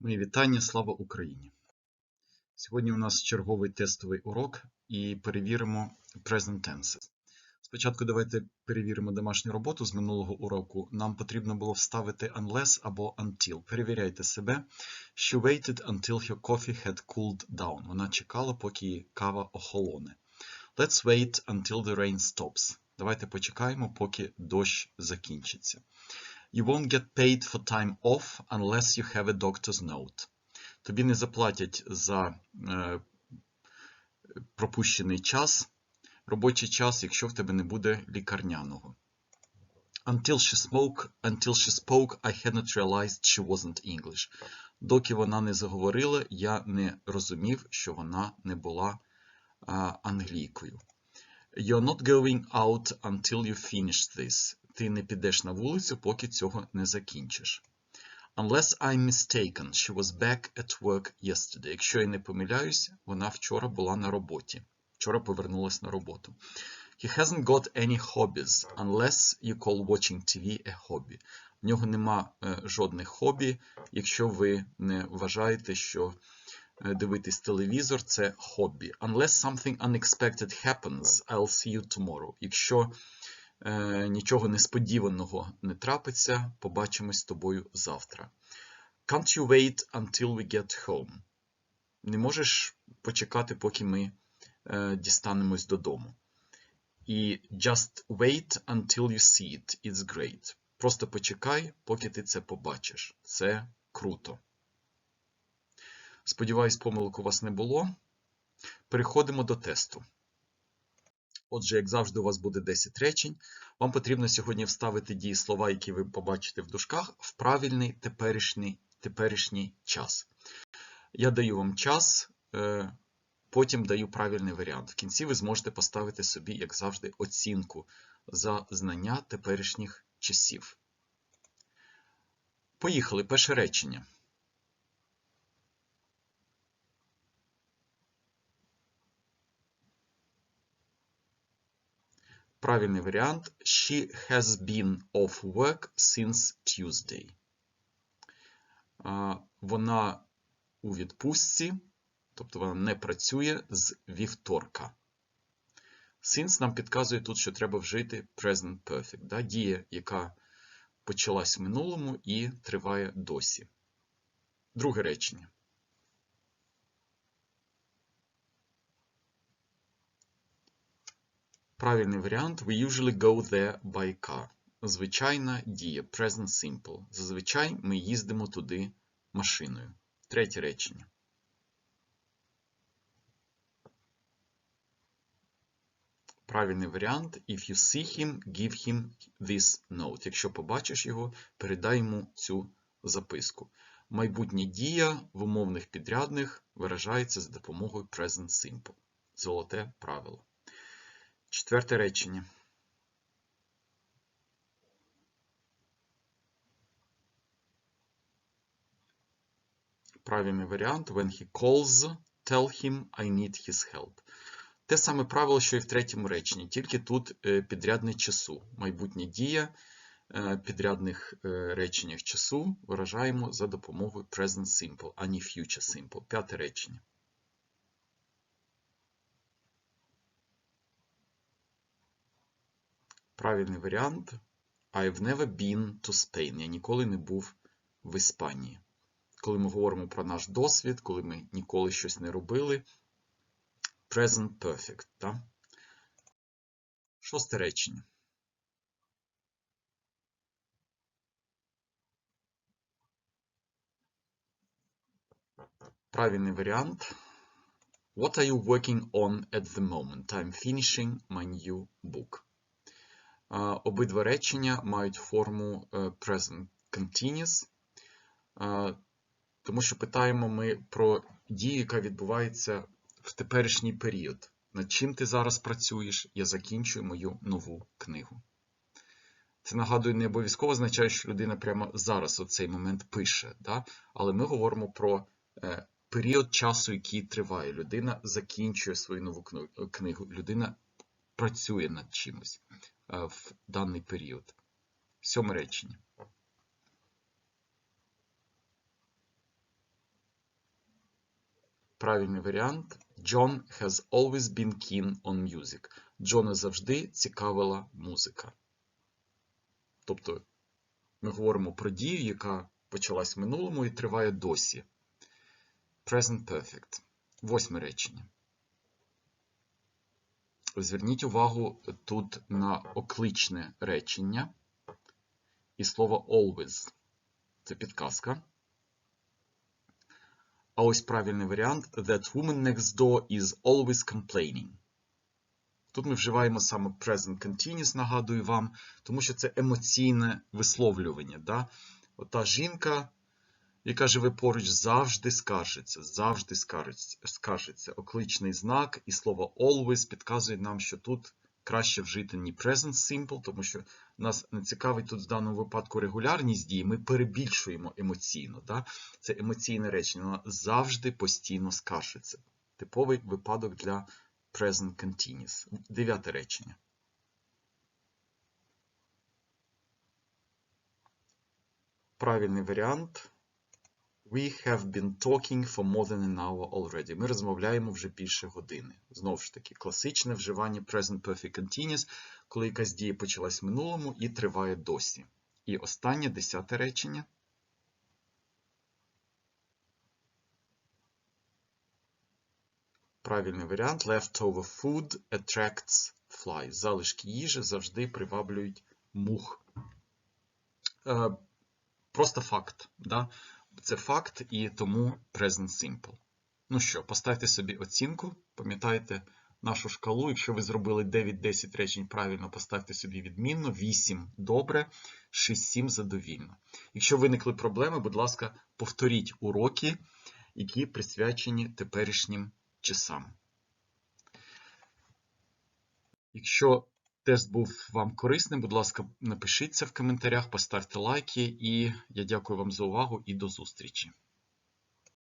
Мої вітання, слава Україні! Сьогодні у нас черговий тестовий урок і перевіримо present tenses. Спочатку давайте перевіримо домашню роботу з минулого уроку. Нам потрібно було вставити unless або until. Перевіряйте себе. She waited until her coffee had cooled down. Вона чекала, поки кава охолоне. Let's wait until the rain stops. Давайте почекаємо, поки дощ закінчиться. You won't get paid for time off unless you have a doctor's note. Тобі не заплатять за е, пропущений час, робочий час, якщо в тебе не буде лікарняного. Until she spoke, until she spoke, I had not realized she wasn't English. Доки вона не заговорила, я не розумів, що вона не була а, англійкою. You're not going out until you finish this. Ти не підеш на вулицю, поки цього не закінчиш. Unless I'm mistaken, she was back at work yesterday. Якщо я не помиляюсь, вона вчора була на роботі. Вчора повернулась на роботу. He hasn't got any hobbies, unless you call watching TV a hobby. В нього нема е, жодних хобі, якщо ви не вважаєте, що е, дивитись телевізор це хобі. Unless something unexpected happens, I'll see you tomorrow. Якщо нічого несподіваного не трапиться, побачимось з тобою завтра. Can't you wait until we get home? Не можеш почекати, поки ми е, дістанемось додому. І just wait until you see it. It's great. Просто почекай, поки ти це побачиш. Це круто. Сподіваюсь, помилок у вас не було. Переходимо до тесту. Отже, як завжди, у вас буде 10 речень. Вам потрібно сьогодні вставити дієслова, які ви побачите в дужках, в правильний теперішній, теперішній час. Я даю вам час, е, потім даю правильний варіант. В кінці ви зможете поставити собі, як завжди, оцінку за знання теперішніх часів. Поїхали. Перше речення. Правильний варіант. She has been off work since Tuesday. Вона у відпустці, тобто вона не працює з вівторка. Since нам підказує тут, що треба вжити present perfect. Да? Дія, яка почалась в минулому і триває досі. Друге речення. Правильний варіант we usually go there by car. Звичайна дія present simple. Зазвичай ми їздимо туди машиною. Третє речення. Правильний варіант if you see him, give him this note. Якщо побачиш його, передай йому цю записку. Майбутня дія в умовних підрядних виражається за допомогою present simple. Золоте правило. Четверте речення. Правильний варіант. When he calls, tell him I need his help. Те саме правило, що і в третьому реченні, тільки тут підрядне часу. Майбутня дія підрядних реченнях часу виражаємо за допомогою present simple, а не future simple. П'яте речення. Правильний варіант. I've never been to Spain. Я ніколи не був в Іспанії. Коли ми говоримо про наш досвід, коли ми ніколи щось не робили. Present perfect. Так? Шосте речення. Правильний варіант. What are you working on at the moment? I'm finishing my new book. Обидва речення мають форму present continuous, тому що питаємо ми про дію, яка відбувається в теперішній період. Над чим ти зараз працюєш, я закінчую мою нову книгу. Це нагадую, не обов'язково означає, що людина прямо зараз у цей момент пише, да? але ми говоримо про е, період часу, який триває. Людина закінчує свою нову книгу, людина працює над чимось в даний період. Сьоме речення. правильний варіант. John has always been keen on music. Джона завжди цікавила музика. Тобто ми говоримо про дію, яка почалась в минулому і триває досі. Present perfect. Восьме речення. Зверніть увагу тут на окличне речення і слово always. Це підказка. А ось правильний варіант That woman next door is always complaining. Тут ми вживаємо саме present continuous, нагадую вам, тому що це емоційне висловлювання. Да? Ота жінка, яка живе поруч, завжди скаржиться, завжди скаржиться. Окличний знак і слово always підказує нам, що тут краще вжити не present simple, тому що нас не цікавить тут в даному випадку регулярність дії, ми перебільшуємо емоційно. Да? Це емоційне речення, вона завжди постійно скаржиться. Типовий випадок для present continuous. Дев'яте речення. Правильний варіант. We have been talking for more than an hour already. Ми розмовляємо вже більше години. Знову ж таки, класичне вживання present perfect continuous, коли якась дія почалась в минулому і триває досі. І останнє десяте речення. Правильний варіант. Leftover food attracts flies. Залишки їжі завжди приваблюють мух. Е, Просто факт. Да? Це факт і тому present simple. Ну що, поставте собі оцінку, пам'ятайте нашу шкалу. Якщо ви зробили 9-10 речень правильно, поставте собі відмінно, 8 добре, 6-7 задовільно. Якщо виникли проблеми, будь ласка, повторіть уроки, які присвячені теперішнім часам. Якщо тест був вам корисним, будь ласка, напишіть це в коментарях, поставте лайки, і я дякую вам за увагу і до зустрічі.